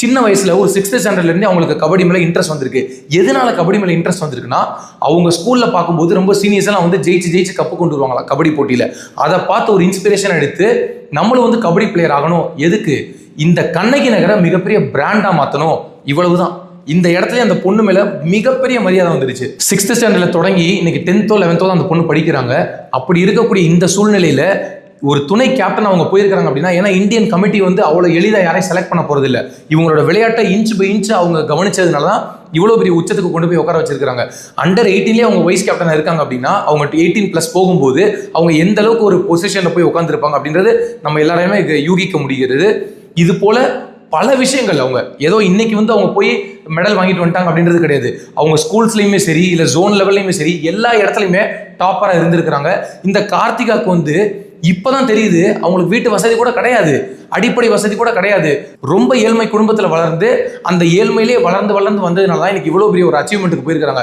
சின்ன வயசில் ஒரு சிக்ஸ்த் ஸ்டாண்டர்ட்லேருந்தே அவங்களுக்கு கபடி மேலே இன்ட்ரெஸ்ட் வந்திருக்கு. எதனால கபடி மேலே இன்ட்ரெஸ்ட் வந்திருக்குன்னா அவங்க ஸ்கூலில் பார்க்கும்போது ரொம்ப சீனியர்ஸ்லாம் வந்து ஜெயிச்சு ஜெயிச்சு கப்பு கொண்டு வருவாங்களா கபடி போட்டியில். அதை பார்த்து ஒரு இன்ஸ்பிரேஷன் எடுத்து நம்மளும் வந்து கபடி பிளேயர் ஆகணும். எதுக்கு? இந்த கண்ணகி நகரை மிகப்பெரிய ப்ராண்டாக மாற்றணும் இவ்வளவு இவ்வளவுதான். இந்த இடத்துல அந்த பொண்ணு மேலே மிகப்பெரிய மரியாதை வந்துருச்சு. சிக்ஸ்த் ஸ்டாண்டர்டில் தொடங்கி இன்னைக்கு டென்த்தோ லெவன்த்தோ தான் அந்த பொண்ணு படிக்கிறாங்க. அப்படி இருக்கக்கூடிய இந்த சூழ்நிலையில் ஒரு துணை கேப்டன் அவங்க போயிருக்காங்க அப்படின்னா ஏன்னா இந்தியன் கமிட்டி வந்து அவ்வளோ எளிதாக யாரையும் செலக்ட் பண்ண போகிறது இல்லை இவங்களோட விளையாட்டை இன்ச் பை இன்ச் அவங்க கவனிச்சதுனால தான் இவ்வளோ பெரிய உச்சத்துக்கு கொண்டு போய் உட்கார வச்சிருக்காங்க. அண்டர் எயிட்டீன்லேயே அவங்க வைஸ் கேப்டனாக இருக்காங்க அப்படின்னா அவங்க எயிட்டீன் ப்ளஸ் போகும்போது அவங்க எந்த அளவுக்கு ஒரு பொசிஷனில் போய் உட்காந்துருப்பாங்க அப்படின்றது நம்ம எல்லாரையுமே யூகிக்க முடிகிறது. இது போல பல விஷயங்கள் அவங்க. ஏதோ இன்னைக்கு வந்து அவங்க போய் மெடல் வாங்கிட்டு வந்துட்டாங்க அப்படின்றது கிடையாது. அவங்க ஸ்கூல்ஸ்லையுமே சரி இல்லை ஜோன் லெவல்லையுமே சரி எல்லா இடத்துலையுமே டாப்பராக இருந்திருக்கிறாங்க. இந்த கார்த்திகாக்கு வந்து இப்போதான் தெரியுது அவங்களுக்கு வீட்டு வசதி கூட கிடையாது அடிப்படை வசதி கூட கிடையாது. ரொம்ப ஏழ்மை குடும்பத்தில் வளர்ந்து அந்த ஏழ்மையிலே வளர்ந்து வளர்ந்து வந்ததுனால தான் இன்னைக்கு இவ்வளோ பெரிய ஒரு அச்சீவ்மெண்ட்டுக்கு போயிருக்கிறாங்க.